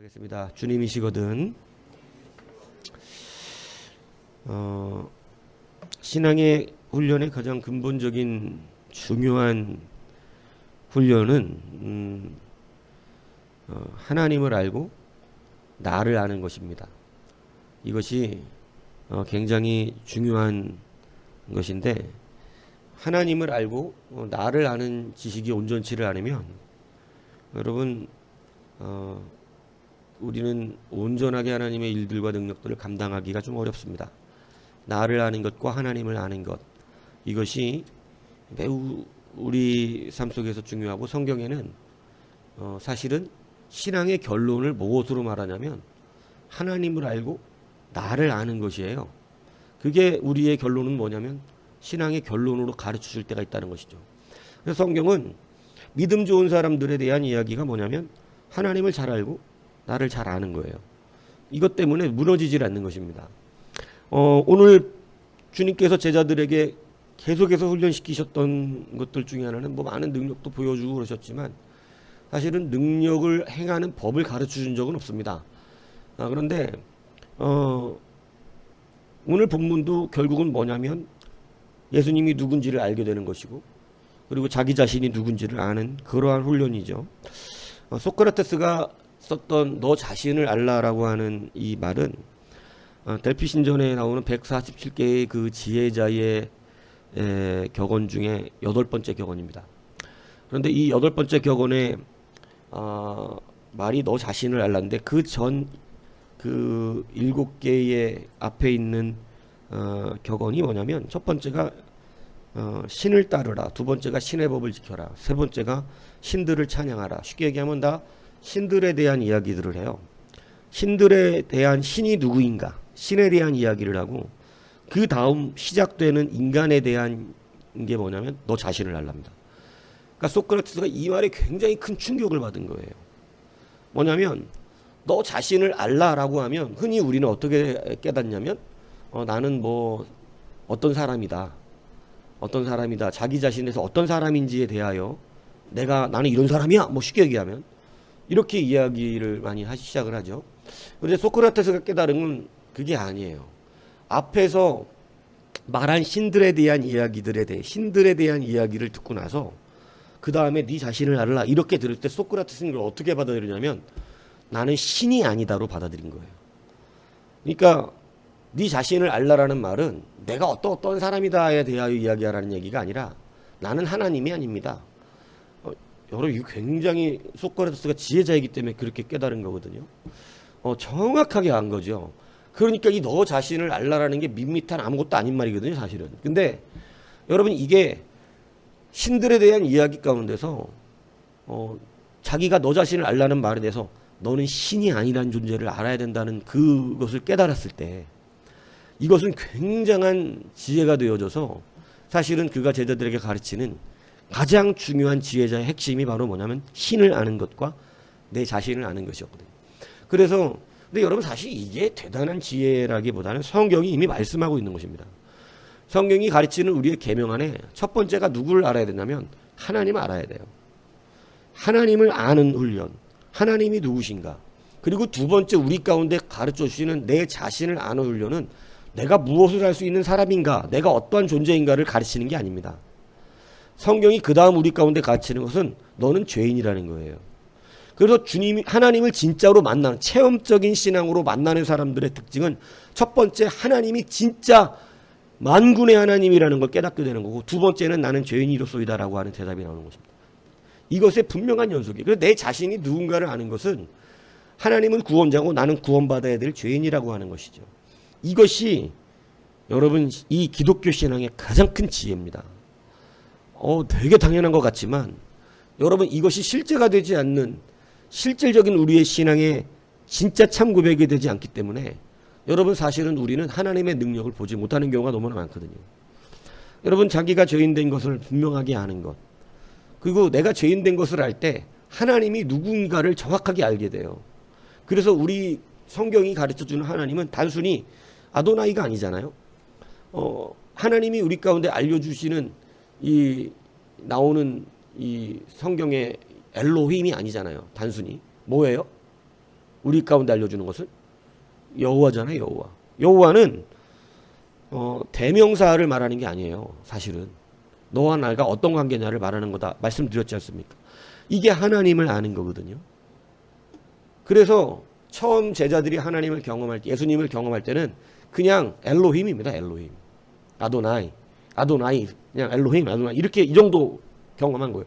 하겠습니다. 주님이시거든. 어, 신앙의 훈련의 가장 근본적인 중요한 훈련은 음, 어, 하나님을 알고 나를 아는 것입니다. 이것이 어, 굉장히 중요한 것인데 하나님을 알고 어, 나를 아는 지식이 온전치를 않으면 여러분 어, 우리는 온전하게 하나님의 일들과 능력들을 감당하기가 좀 어렵습니다. 나를 아는 것과 하나님을 아는 것 이것이 매우 우리 삶 속에서 중요하고 성경에는 어, 사실은 신앙의 결론을 무엇으로 말하냐면 하나님을 알고 나를 아는 것이에요. 그게 우리의 결론은 뭐냐면 신앙의 결론으로 가르쳐 줄 때가 있다는 것이죠. 그래서 성경은 믿음 좋은 사람들에 대한 이야기가 뭐냐면 하나님을 잘 알고 나를 잘 아는 거예요. 이것 때문에 무너지질 않는 것입니다. 어, 오늘 주님께서 제자들에게 계속해서 훈련시키셨던 것들 중에 하나는 뭐 많은 능력도 보여주고 그러셨지만 사실은 능력을 행하는 법을 가르쳐 준 적은 없습니다. 아, 그런데 어, 오늘 본문도 결국은 뭐냐면 예수님이 누군지를 알게 되는 것이고 그리고 자기 자신이 누군지를 아는 그러한 훈련이죠. 어, 소크라테스가 썼던 너 자신을 알라라고 하는 이 말은 어, 델피 신전에 나오는 147개의 그 지혜자의 에, 격언 중에 여덟 번째 격언입니다. 그런데 이 여덟 번째 격언에 어, 말이 너 자신을 알라인데 그 전 그 일곱 개의 앞에 있는 어, 격언이 뭐냐면 첫 번째가 어, 신을 따르라, 두 번째가 신의 법을 지켜라, 세 번째가 신들을 찬양하라. 쉽게 얘기하면 다 신들에 대한 이야기들을 해요. 신들에 대한 신이 누구인가, 신에 대한 이야기를 하고 그 다음 시작되는 인간에 대한 게 뭐냐면 너 자신을 알랍니다. 그러니까 소크라테스가 이 말에 굉장히 큰 충격을 받은 거예요. 뭐냐면 너 자신을 알라라고 하면 흔히 우리는 어떻게 깨닫냐면 어, 나는 뭐 어떤 사람이다. 어떤 사람이다. 자기 자신에서 어떤 사람인지에 대하여 내가 나는 이런 사람이야. 뭐 쉽게 얘기하면 이렇게 이야기를 많이 하시 시작을 하죠. 그런데 소크라테스가 깨달은 건 그게 아니에요. 앞에서 말한 신들에 대한 이야기들에 대해 신들에 대한 이야기를 듣고 나서 그 다음에 네 자신을 알라 이렇게 들을 때 소크라테스는 이걸 어떻게 받아들이냐면 나는 신이 아니다로 받아들인 거예요. 그러니까 네 자신을 알라라는 말은 내가 어떤 어떤 사람이다에 대하여 이야기하라는 얘기가 아니라 나는 하나님이 아닙니다. 어, 여러분 이거 굉장히 소크라테스가 지혜자이기 때문에 그렇게 깨달은 거거든요. 어, 정확하게 안 거죠. 그러니까 이 너 자신을 알라라는 게 밋밋한 아무것도 아닌 말이거든요, 사실은. 근데 여러분 이게 신들에 대한 이야기 가운데서 어, 자기가 너 자신을 알라는 말에 대해서 너는 신이 아니라는 존재를 알아야 된다는 그것을 깨달았을 때 이것은 굉장한 지혜가 되어져서 사실은 그가 제자들에게 가르치는 가장 중요한 지혜자의 핵심이 바로 뭐냐면 신을 아는 것과 내 자신을 아는 것이었거든요. 그래서 근데 여러분 사실 이게 대단한 지혜라기보다는 성경이 이미 말씀하고 있는 것입니다. 성경이 가르치는 우리의 계명 안에 첫 번째가 누구를 알아야 되냐면 하나님을 알아야 돼요. 하나님을 아는 훈련. 하나님이 누구신가? 그리고 두 번째 우리 가운데 가르쳐 주시는 내 자신을 아는 훈련은 내가 무엇을 할 수 있는 사람인가, 내가 어떠한 존재인가를 가르치는 게 아닙니다. 성경이 그 다음 우리 가운데 가르치는 것은 너는 죄인이라는 거예요. 그래서 주님이 하나님을 진짜로 만나는 체험적인 신앙으로 만나는 사람들의 특징은 첫 번째 하나님이 진짜 만군의 하나님이라는 걸 깨닫게 되는 거고 두 번째는 나는 죄인이로소이다라고 하는 대답이 나오는 것입니다. 이것의 분명한 연속이에요. 그래서 내 자신이 누군가를 아는 것은 하나님은 구원자고 나는 구원받아야 될 죄인이라고 하는 것이죠. 이것이 여러분 이 기독교 신앙의 가장 큰 지혜입니다. 어, 되게 당연한 것 같지만 여러분 이것이 실제가 되지 않는 실질적인 우리의 신앙의 진짜 참 고백이 되지 않기 때문에 여러분 사실은 우리는 하나님의 능력을 보지 못하는 경우가 너무나 많거든요. 여러분 자기가 죄인된 것을 분명하게 아는 것 그리고 내가 죄인된 것을 알 때 하나님이 누군가를 정확하게 알게 돼요. 그래서 우리 성경이 가르쳐 주는 하나님은 단순히 아도나이가 아니잖아요. 어, 하나님이 우리 가운데 알려주시는 이 나오는 이 성경의 엘로힘이 아니잖아요. 단순히 뭐예요? 우리 가운데 알려주는 것은 여호와잖아요, 여호와. 여호와는 어, 대명사를 말하는 게 아니에요. 사실은 너와 나가 어떤 관계냐를 말하는 거다 말씀드렸지 않습니까? 이게 하나님을 아는 거거든요. 그래서 처음 제자들이 하나님을 경험할 때, 예수님을 경험할 때는 그냥 엘로힘입니다. 엘로힘. 아도나이. 아도나이. 그냥 엘로힘, 아도나이. 이렇게 이 정도 경험한 거예요.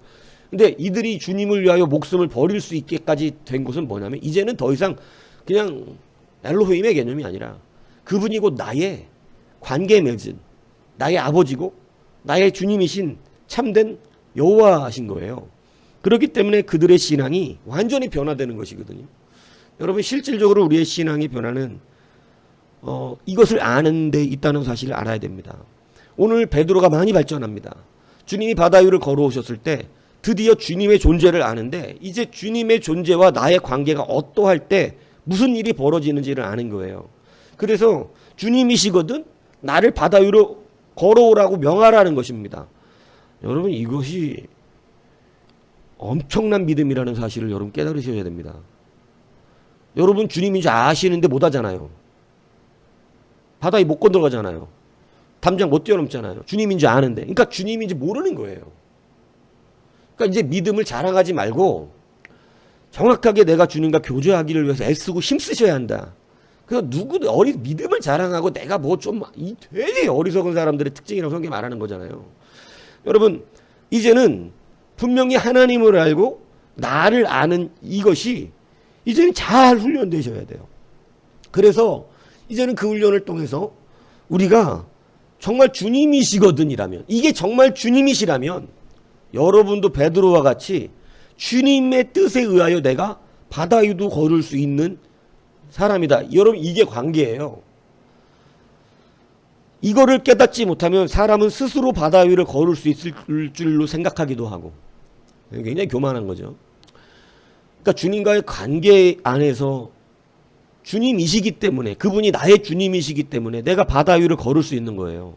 근데 이들이 주님을 위하여 목숨을 버릴 수 있게까지 된 것은 뭐냐면 이제는 더 이상 그냥 엘로힘의 개념이 아니라 그분이 곧 나의 관계 맺은 나의 아버지고 나의 주님이신 참된 여호와신 거예요. 그렇기 때문에 그들의 신앙이 완전히 변화되는 것이거든요. 여러분 실질적으로 우리의 신앙의 변화는 어, 이것을 아는 데 있다는 사실을 알아야 됩니다. 오늘 베드로가 많이 발전합니다. 주님이 바다 위를 걸어오셨을 때 드디어 주님의 존재를 아는데 이제 주님의 존재와 나의 관계가 어떠할 때 무슨 일이 벌어지는지를 아는 거예요. 그래서 주님이시거든 나를 바다 위로 걸어오라고 명하라는 것입니다. 여러분 이것이 엄청난 믿음이라는 사실을 여러분 깨달으셔야 됩니다. 여러분 주님인지 아시는데 못 하잖아요. 바다에 못 건들어가잖아요. 담장 못 뛰어넘잖아요. 주님인지 아는데. 그러니까 주님인 지 모르는 거예요. 그러니까 이제 믿음을 자랑하지 말고 정확하게 내가 주님과 교제하기를 위해서 애쓰고 힘쓰셔야 한다. 그 누구도 어리 믿음을 자랑하고 내가 뭐 좀 이 되게 어리석은 사람들의 특징이라고 성경이 말하는 거잖아요. 여러분 이제는 분명히 하나님을 알고 나를 아는 이것이 이제는 잘 훈련되셔야 돼요. 그래서 이제는 그 훈련을 통해서 우리가 정말 주님이시거든이라면 이게 정말 주님이시라면 여러분도 베드로와 같이 주님의 뜻에 의하여 내가 바다 위도 걸을 수 있는 사람이다. 여러분 이게 관계예요. 이거를 깨닫지 못하면 사람은 스스로 바다 위를 걸을 수 있을 줄로 생각하기도 하고 굉장히 교만한 거죠. 그러니까 주님과의 관계 안에서 주님이시기 때문에 그분이 나의 주님이시기 때문에 내가 바다 위를 걸을 수 있는 거예요.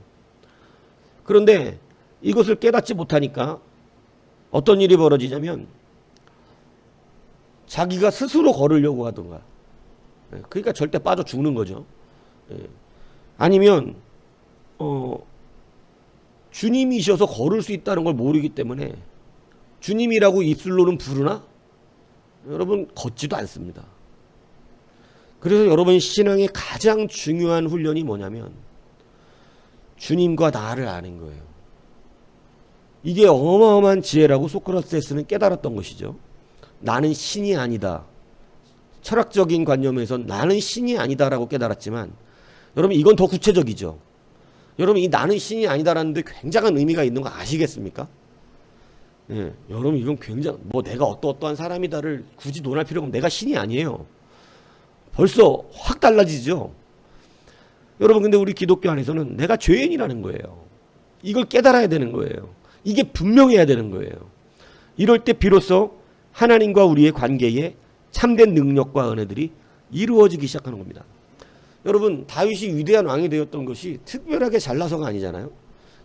그런데 이것을 깨닫지 못하니까 어떤 일이 벌어지냐면 자기가 스스로 걸으려고 하던가. 예, 그러니까 절대 빠져 죽는 거죠. 예. 아니면 어 주님이셔서 걸을 수 있다는 걸 모르기 때문에 주님이라고 입술로는 부르나 여러분 걷지도 않습니다. 그래서 여러분 신앙의 가장 중요한 훈련이 뭐냐면 주님과 나를 아는 거예요. 이게 어마어마한 지혜라고 소크라테스는 깨달았던 것이죠. 나는 신이 아니다. 철학적인 관념에서 나는 신이 아니다라고 깨달았지만 여러분 이건 더 구체적이죠. 여러분 이 나는 신이 아니다라는 데 굉장한 의미가 있는 거 아시겠습니까? 예, 여러분 이건 굉장히 뭐 내가 어떠어떠한 사람이다를 굳이 논할 필요가 없 내가 신이 아니에요. 벌써 확 달라지죠. 여러분 근데 우리 기독교 안에서는 내가 죄인이라는 거예요. 이걸 깨달아야 되는 거예요. 이게 분명해야 되는 거예요. 이럴 때 비로소 하나님과 우리의 관계에 참된 능력과 은혜들이 이루어지기 시작하는 겁니다. 여러분 다윗이 위대한 왕이 되었던 것이 특별하게 잘나서가 아니잖아요.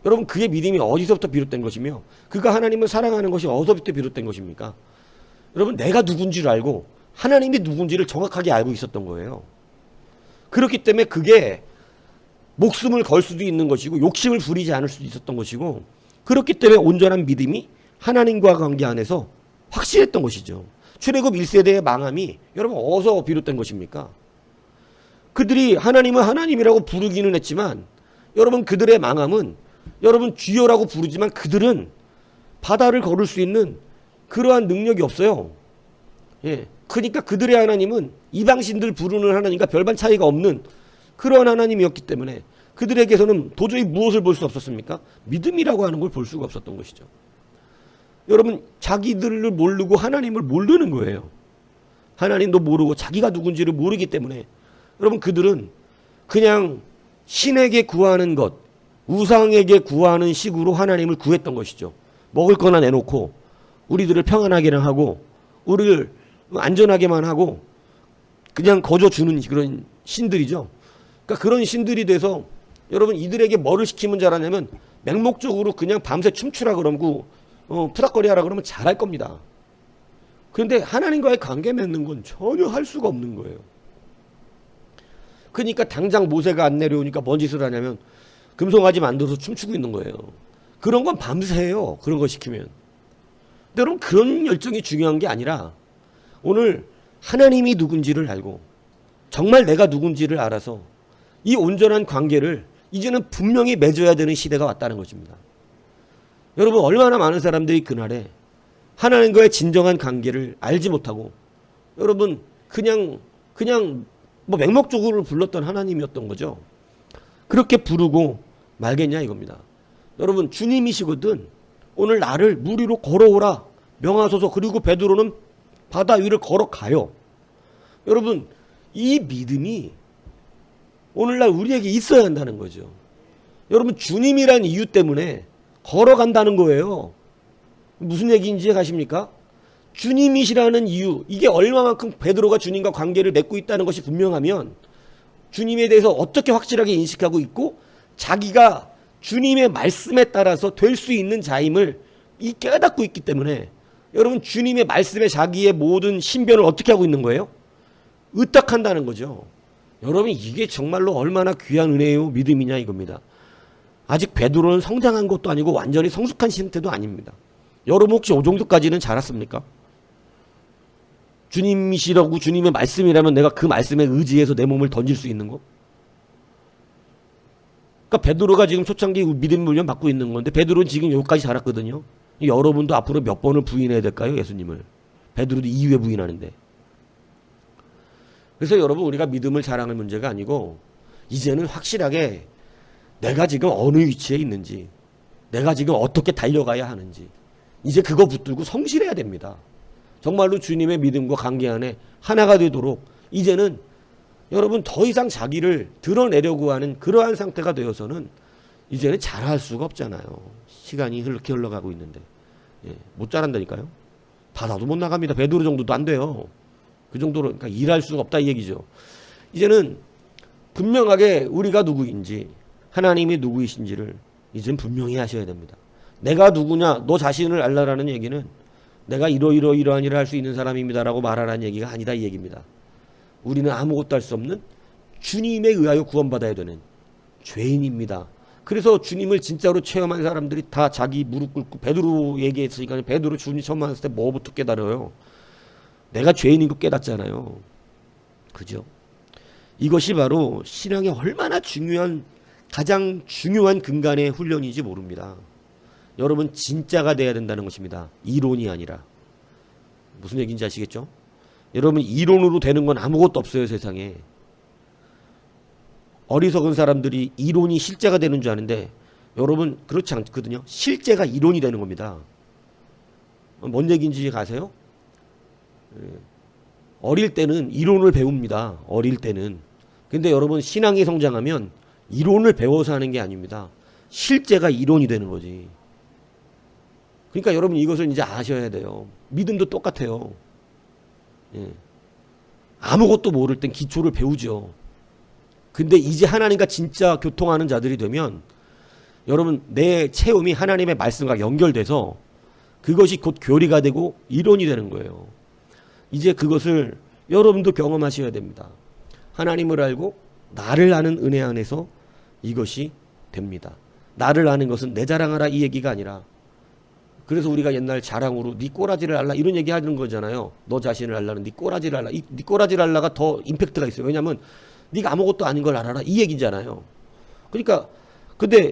여러분 그의 믿음이 어디서부터 비롯된 것이며 그가 하나님을 사랑하는 것이 어디서부터 비롯된 것입니까? 여러분 내가 누군지를 알고 하나님이 누군지를 정확하게 알고 있었던 거예요. 그렇기 때문에 그게 목숨을 걸 수도 있는 것이고 욕심을 부리지 않을 수도 있었던 것이고 그렇기 때문에 온전한 믿음이 하나님과 관계 안에서 확실했던 것이죠. 출애굽 1세대의 망함이 여러분 어디서 비롯된 것입니까? 그들이 하나님은 하나님이라고 부르기는 했지만 여러분 그들의 망함은 여러분 주여라고 부르지만 그들은 바다를 걸을 수 있는 그러한 능력이 없어요. 예. 그러니까 그들의 하나님은 이방신들 부르는 하나님과 별반 차이가 없는 그러한 하나님이었기 때문에 그들에게서는 도저히 무엇을 볼 수 없었습니까? 믿음이라고 하는 걸 볼 수가 없었던 것이죠. 여러분 자기들을 모르고 하나님을 모르는 거예요. 하나님도 모르고 자기가 누군지를 모르기 때문에 여러분 그들은 그냥 신에게 구하는 것, 우상에게 구하는 식으로 하나님을 구했던 것이죠. 먹을 거나 내놓고 우리들을 평안하게는 하고 우리를 안전하게만 하고 그냥 거저 주는 그런 신들이죠. 그러니까 그런 신들이 돼서 여러분 이들에게 뭐를 시키면 잘하냐면 맹목적으로 그냥 밤새 춤추라 그러고 어, 푸닥거리하라 그러면 잘할 겁니다. 그런데 하나님과의 관계 맺는 건 전혀 할 수가 없는 거예요. 그러니까 당장 모세가 안 내려오니까 뭔 짓을 하냐면 금송아지 만들어서 춤추고 있는 거예요. 그런 건 밤새 해요. 그런 거 시키면. 근데 여러분 그런 열정이 중요한 게 아니라 오늘 하나님이 누군지를 알고 정말 내가 누군지를 알아서 이 온전한 관계를 이제는 분명히 맺어야 되는 시대가 왔다는 것입니다. 여러분 얼마나 많은 사람들이 그날에 하나님과의 진정한 관계를 알지 못하고 여러분 그냥 그냥 뭐 맹목적으로 불렀던 하나님이었던 거죠. 그렇게 부르고 말겠냐 이겁니다. 여러분 주님이시거든 오늘 나를 물 위로 걸어오라 명하소서 그리고 베드로는 바다 위를 걸어가요. 여러분 이 믿음이 오늘날 우리에게 있어야 한다는 거죠. 여러분 주님이란 이유 때문에 걸어간다는 거예요. 무슨 얘기인지 가십니까? 주님이시라는 이유 이게 얼마만큼 베드로가 주님과 관계를 맺고 있다는 것이 분명하면 주님에 대해서 어떻게 확실하게 인식하고 있고 자기가 주님의 말씀에 따라서 될 수 있는 자임을 이 깨닫고 있기 때문에 여러분 주님의 말씀에 자기의 모든 신변을 어떻게 하고 있는 거예요? 의탁한다는 거죠. 여러분 이게 정말로 얼마나 귀한 은혜요 믿음이냐 이겁니다. 아직 베드로는 성장한 것도 아니고 완전히 성숙한 상태도 아닙니다. 여러분 혹시 이 정도까지는 자랐습니까? 주님이시라고 주님의 말씀이라면 내가 그 말씀에 의지해서 내 몸을 던질 수 있는 거? 그러니까 베드로가 지금 초창기 믿음 훈련 받고 있는 건데 베드로는 지금 여기까지 자랐거든요. 여러분도 앞으로 몇 번을 부인해야 될까요, 예수님을? 베드로도 2회 부인하는데. 그래서 여러분 우리가 믿음을 자랑할 문제가 아니고 이제는 확실하게 내가 지금 어느 위치에 있는지 내가 지금 어떻게 달려가야 하는지 이제 그거 붙들고 성실해야 됩니다. 정말로 주님의 믿음과 관계 안에 하나가 되도록 이제는 여러분 더 이상 자기를 드러내려고 하는 그러한 상태가 되어서는 이제는 잘할 수가 없잖아요. 시간이 이렇게 흘러가고 있는데 예, 못 자란다니까요. 바다도 못 나갑니다. 베드로 정도도 안 돼요. 그 정도로 그러니까 일할 수가 없다 이 얘기죠. 이제는 분명하게 우리가 누구인지 하나님이 누구이신지를 이젠 분명히 하셔야 됩니다. 내가 누구냐 너 자신을 알라라는 얘기는 내가 이러이러 이러한 일을 할 수 있는 사람입니다라고 말하라는 얘기가 아니다 이 얘기입니다. 우리는 아무것도 할 수 없는 주님에 의하여 구원받아야 되는 죄인입니다. 그래서 주님을 진짜로 체험한 사람들이 다 자기 무릎 꿇고 베드로 얘기했으니까 베드로 주님 처음 만났을 때 뭐부터 깨달아요? 내가 죄인인 거 깨닫잖아요. 그죠? 이것이 바로 신앙에 얼마나 중요한 가장 중요한 근간의 훈련인지 모릅니다. 여러분 진짜가 돼야 된다는 것입니다. 이론이 아니라 무슨 얘기인지 아시겠죠? 여러분 이론으로 되는 건 아무것도 없어요 세상에. 어리석은 사람들이 이론이 실제가 되는 줄 아는데 여러분 그렇지 않거든요. 실제가 이론이 되는 겁니다. 뭔 얘기인지 아세요? 예. 어릴 때는 이론을 배웁니다. 어릴 때는. 근데 여러분 신앙이 성장하면 이론을 배워서 하는 게 아닙니다. 실제가 이론이 되는 거지. 그러니까 여러분 이것을 이제 아셔야 돼요. 믿음도 똑같아요. 예. 아무것도 모를 땐 기초를 배우죠. 근데 이제 하나님과 진짜 교통하는 자들이 되면 여러분 내 체험이 하나님의 말씀과 연결돼서 그것이 곧 교리가 되고 이론이 되는 거예요. 이제 그것을 여러분도 경험하셔야 됩니다. 하나님을 알고 나를 아는 은혜 안에서 이것이 됩니다. 나를 아는 것은 내 자랑하라 이 얘기가 아니라 그래서 우리가 옛날 자랑으로 네 꼬라지를 알라 이런 얘기 하는 거잖아요. 너 자신을 알라는 네 꼬라지를 알라. 이 네 꼬라지를 알라가 더 임팩트가 있어요. 왜냐하면 네가 아무것도 아닌 걸 알아라 이 얘기잖아요. 그러니까 근데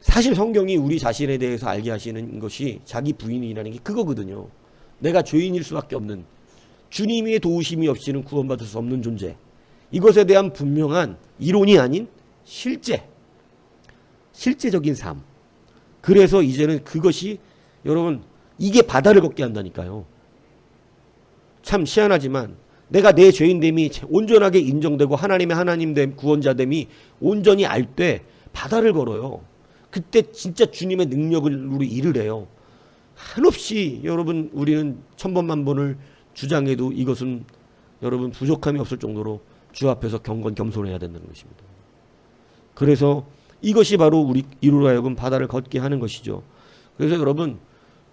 사실 성경이 우리 자신에 대해서 알게 하시는 것이 자기 부인이라는 게 그거거든요. 내가 죄인일 수밖에 없는 주님의 도우심이 없이는 구원받을 수 없는 존재. 이것에 대한 분명한 이론이 아닌 실제, 실제적인 삶. 그래서 이제는 그것이 여러분 이게 바다를 걷게 한다니까요. 참 희한하지만 내가 내 죄인됨이 온전하게 인정되고 하나님의 하나님됨 구원자됨이 온전히 알 때 바다를 걸어요. 그때 진짜 주님의 능력을 우리 일을 해요. 한없이 여러분 우리는 천번만 번을 주장해도 이것은 여러분 부족함이 없을 정도로 주 앞에서 경건 겸손해야 된다는 것입니다. 그래서 이것이 바로 우리 이루로 하여금 바다를 걷게 하는 것이죠. 그래서 여러분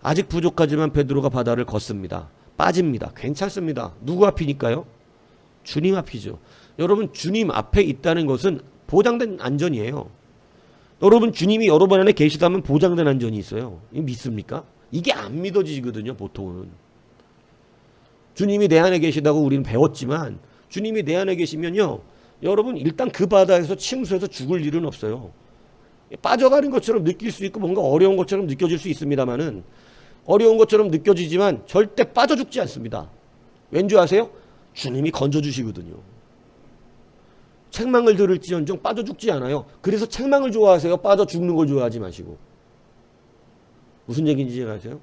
아직 부족하지만 베드로가 바다를 걷습니다. 빠집니다. 괜찮습니다. 누구 앞이니까요? 주님 앞이죠. 여러분 주님 앞에 있다는 것은 보장된 안전이에요. 여러분 주님이 여러분 안에 계시다면 보장된 안전이 있어요. 이 믿습니까? 이게 안 믿어지거든요, 보통은. 주님이 내 안에 계시다고 우리는 배웠지만 주님이 내 안에 계시면요. 여러분 일단 그 바다에서 침수해서 죽을 일은 없어요. 빠져가는 것처럼 느낄 수 있고 뭔가 어려운 것처럼 느껴질 수 있습니다만은 어려운 것처럼 느껴지지만 절대 빠져 죽지 않습니다. 왠지 아세요? 주님이 건져 주시거든요. 책망을 들을지언정 빠져 죽지 않아요. 그래서 책망을 좋아하세요. 빠져 죽는 걸 좋아하지 마시고. 무슨 얘기인지 아세요?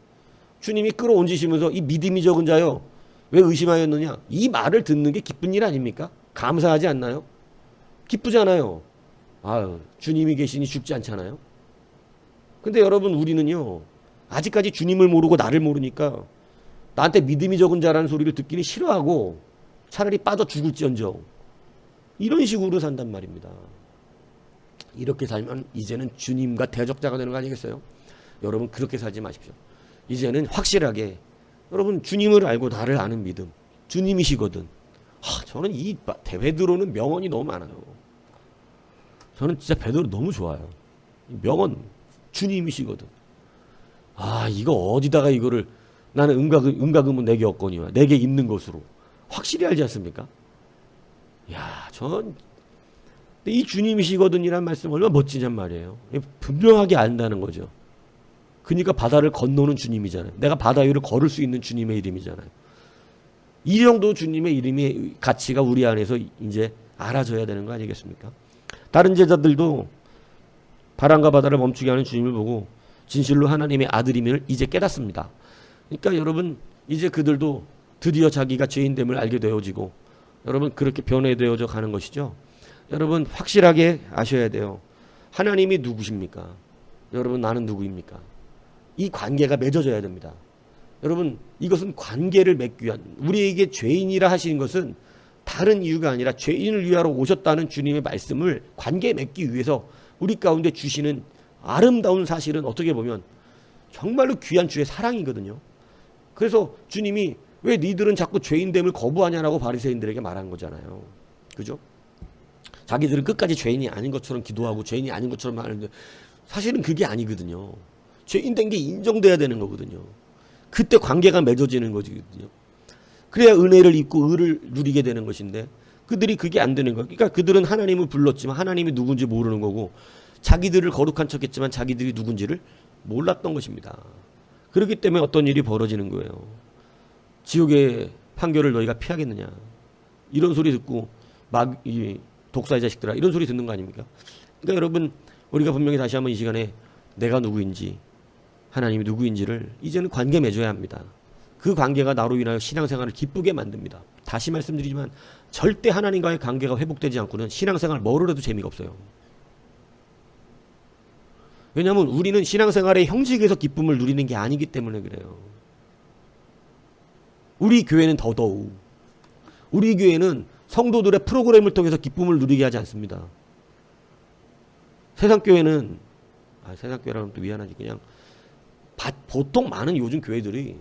주님이 끌어온지시면서 이 믿음이 적은 자요. 왜 의심하였느냐? 이 말을 듣는 게 기쁜 일 아닙니까? 감사하지 않나요? 기쁘잖아요. 아유, 주님이 계시니 죽지 않잖아요. 근데 여러분 우리는요. 아직까지 주님을 모르고 나를 모르니까 나한테 믿음이 적은 자라는 소리를 듣기는 싫어하고 차라리 빠져 죽을지언정 이런 식으로 산단 말입니다. 이렇게 살면 이제는 주님과 대적자가 되는 거 아니겠어요? 여러분 그렇게 살지 마십시오. 이제는 확실하게 여러분 주님을 알고 나를 아는 믿음 주님이시거든. 하, 저는 이 베드로는 명언이 너무 많아요. 저는 진짜 베드로 너무 좋아요. 명언 주님이시거든. 아 이거 어디다가 이거를 나는 은가금 은가금은 내게 없거니와 내게 있는 것으로 확실히 알지 않습니까? 야, 전 이 주님이시거든이란 말씀 얼마나 멋지냔 말이에요. 분명하게 안다는 거죠. 그러니까 바다를 건너는 주님이잖아요. 내가 바다 위를 걸을 수 있는 주님의 이름이잖아요. 이 정도 주님의 이름의 가치가 우리 안에서 이제 알아져야 되는 거 아니겠습니까? 다른 제자들도 바람과 바다를 멈추게 하는 주님을 보고 진실로 하나님의 아들임을 이제 깨닫습니다. 그러니까 여러분 이제 그들도 드디어 자기가 죄인됨을 알게 되어지고 여러분 그렇게 변해되어져 가는 것이죠. 여러분 확실하게 아셔야 돼요. 하나님이 누구십니까? 여러분 나는 누구입니까? 이 관계가 맺어져야 됩니다. 여러분 이것은 관계를 맺기 위한 우리에게 죄인이라 하시는 것은 다른 이유가 아니라 죄인을 위하러 오셨다는 주님의 말씀을 관계 맺기 위해서 우리 가운데 주시는 아름다운 사실은 어떻게 보면 정말로 귀한 주의 사랑이거든요. 그래서 주님이 왜 니들은 자꾸 죄인됨을 거부하냐라고 바리새인들에게 말한 거잖아요. 그죠? 자기들은 끝까지 죄인이 아닌 것처럼 기도하고 죄인이 아닌 것처럼 하는데 사실은 그게 아니거든요. 죄인 된 게 인정돼야 되는 거거든요. 그때 관계가 맺어지는 거거든요. 그래야 은혜를 입고 의를 누리게 되는 것인데 그들이 그게 안 되는 거예요. 그러니까 그들은 하나님을 불렀지만 하나님이 누군지 모르는 거고 자기들을 거룩한 척했지만 자기들이 누군지를 몰랐던 것입니다. 그렇기 때문에 어떤 일이 벌어지는 거예요. 지옥의 판결을 너희가 피하겠느냐. 이런 소리 듣고 막 이 독사의 자식들아 이런 소리 듣는 거 아닙니까? 그러니까 여러분 우리가 분명히 다시 한번 이 시간에 내가 누구인지 하나님이 누구인지를 이제는 관계 맺어야 합니다. 그 관계가 나로 인하여 신앙생활을 기쁘게 만듭니다. 다시 말씀드리지만 절대 하나님과의 관계가 회복되지 않고는 신앙생활 뭐를 해도 재미가 없어요. 왜냐하면 우리는 신앙생활의 형식에서 기쁨을 누리는 게 아니기 때문에 그래요. 우리 교회는 더더욱 우리 교회는 성도들의 프로그램을 통해서 기쁨을 누리게 하지 않습니다. 세상 교회는 아, 세상 교회라면 또 미안하지 그냥 바, 보통 많은 요즘 교회들이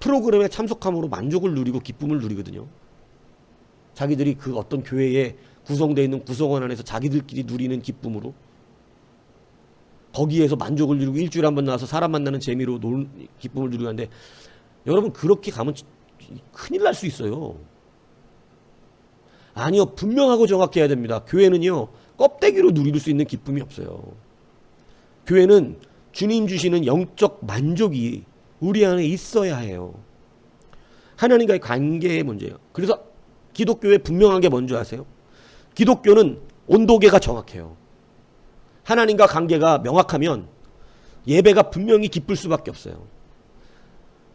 프로그램에 참석함으로 만족을 누리고 기쁨을 누리거든요. 자기들이 그 어떤 교회에 구성되어 있는 구성원 안에서 자기들끼리 누리는 기쁨으로 거기에서 만족을 누리고 일주일에 한 번 나와서 사람 만나는 재미로 놀, 기쁨을 누리고 하는데 여러분 그렇게 가면 큰일 날 수 있어요. 아니요, 분명하고 정확해야 됩니다. 교회는요, 껍데기로 누릴 수 있는 기쁨이 없어요. 교회는 주님 주시는 영적 만족이 우리 안에 있어야 해요. 하나님과의 관계의 문제예요. 그래서 기독교에 분명하게 뭔지 아세요? 기독교는 온도계가 정확해요. 하나님과 관계가 명확하면 예배가 분명히 기쁠 수밖에 없어요.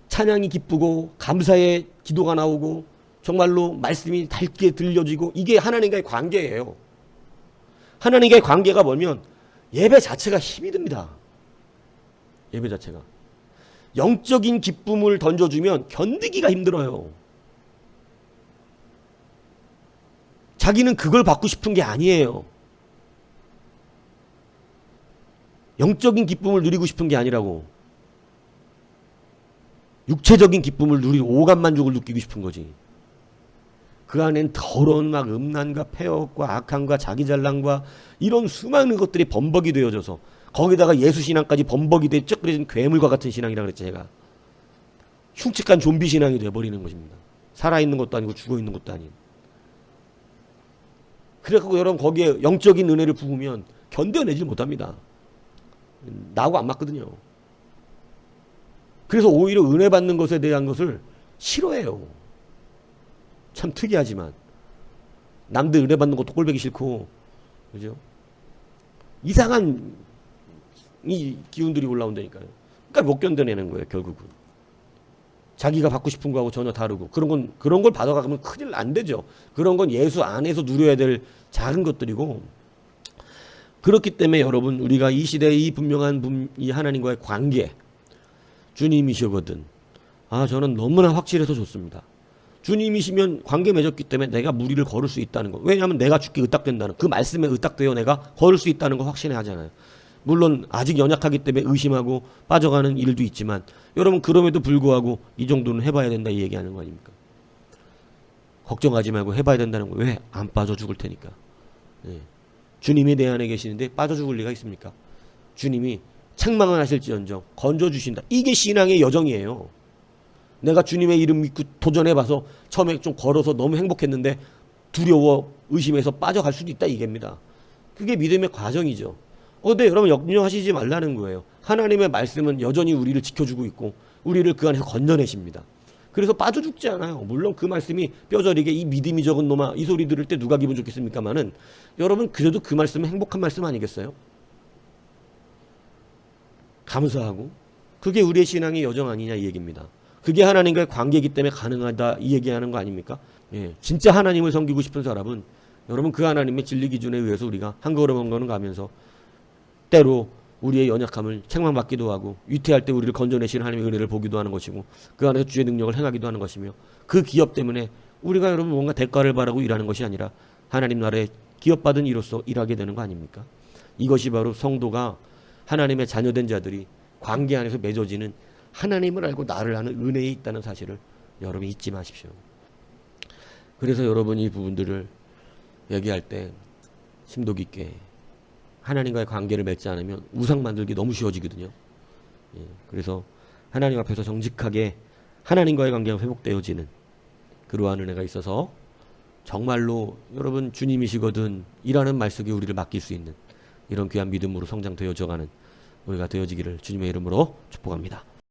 찬양이 기쁘고 감사의 기도가 나오고 정말로 말씀이 달게 들려지고 이게 하나님과의 관계예요. 하나님과의 관계가 뭐면 예배 자체가 힘이 듭니다. 예배 자체가. 영적인 기쁨을 던져주면 견디기가 힘들어요. 자기는 그걸 받고 싶은 게 아니에요. 영적인 기쁨을 누리고 싶은 게 아니라고. 육체적인 기쁨을 누리 오감 만족을 느끼고 싶은 거지. 그 안엔 더러운 막 음란과 폐역과 악함과 자기 잘남과 이런 수많은 것들이 범벅이 되어져서 거기다가 예수 신앙까지 범벅이 돼 쩍그려진 괴물과 같은 신앙이라 그랬지 제가. 흉측한 좀비 신앙이 돼버리는 것입니다. 살아있는 것도 아니고 죽어있는 것도 아닌. 그래갖고 여러분 거기에 영적인 은혜를 부으면 견뎌내질 못합니다. 나하고 안 맞거든요. 그래서 오히려 은혜 받는 것에 대한 것을 싫어해요. 참 특이하지만 남들 은혜 받는 것도 꼴보기 싫고 그죠? 이상한 이 기운들이 올라온다니까요. 그러니까 못 견뎌내는 거예요, 결국은. 자기가 받고 싶은 거하고 전혀 다르고 그런 건 그런 걸 받아가면 큰일 안 되죠. 그런 건 예수 안에서 누려야 될 작은 것들이고 그렇기 때문에 여러분 우리가 이 시대의 이 분명한 분, 이 하나님과의 관계 주님이시거든. 아 저는 너무나 확실해서 좋습니다. 주님이시면 관계 맺었기 때문에 내가 무리를 걸을 수 있다는 거. 왜냐하면 내가 죽기 의탁된다는 그 말씀에 의탁되어 내가 걸을 수 있다는 거 확신해 하잖아요. 물론 아직 연약하기 때문에 의심하고 빠져가는 일도 있지만 여러분 그럼에도 불구하고 이 정도는 해봐야 된다 이 얘기하는 거 아닙니까? 걱정하지 말고 해봐야 된다는 거 왜 안 빠져 죽을 테니까. 예. 주님이 내 안에 계시는데 빠져 죽을 리가 있습니까? 주님이 책망을 하실지언정 건져 주신다. 이게 신앙의 여정이에요. 내가 주님의 이름 믿고 도전해봐서 처음에 좀 걸어서 너무 행복했는데 두려워 의심해서 빠져갈 수도 있다 이게입니다. 그게 믿음의 과정이죠. 어, 근데 여러분 염려하시지 말라는 거예요. 하나님의 말씀은 여전히 우리를 지켜주고 있고 우리를 그 안에서 건져내십니다. 그래서 빠져 죽지 않아요. 물론 그 말씀이 뼈저리게 이 믿음이 적은 놈아 이 소리 들을 때 누가 기분 좋겠습니까마는 여러분 그래도 그 말씀은 행복한 말씀 아니겠어요? 감사하고 그게 우리의 신앙의 여정 아니냐 이 얘기입니다. 그게 하나님과의 관계이기 때문에 가능하다 이 얘기하는 거 아닙니까? 예, 진짜 하나님을 섬기고 싶은 사람은 여러분 그 하나님의 진리 기준에 의해서 우리가 한 걸음 한 걸음 가면서 때로 우리의 연약함을 책망받기도 하고 위태할 때 우리를 건져내시는 하나님의 은혜를 보기도 하는 것이고 그 안에서 주의 능력을 행하기도 하는 것이며 그 기업 때문에 우리가 여러분 뭔가 대가를 바라고 일하는 것이 아니라 하나님 나라의 기업받은 이로서 일하게 되는 거 아닙니까? 이것이 바로 성도가 하나님의 자녀된 자들이 관계 안에서 맺어지는 하나님을 알고 나를 아는 은혜에 있다는 사실을 여러분 잊지 마십시오. 그래서 여러분이 이 부분들을 얘기할 때 심도 깊게 하나님과의 관계를 맺지 않으면 우상 만들기 너무 쉬워지거든요. 예, 그래서 하나님 앞에서 정직하게 하나님과의 관계가 회복되어지는 그러한 은혜가 있어서 정말로 여러분 주님이시거든 이라는 말씀이 우리를 맡길 수 있는 이런 귀한 믿음으로 성장되어져가는 우리가 되어지기를 주님의 이름으로 축복합니다.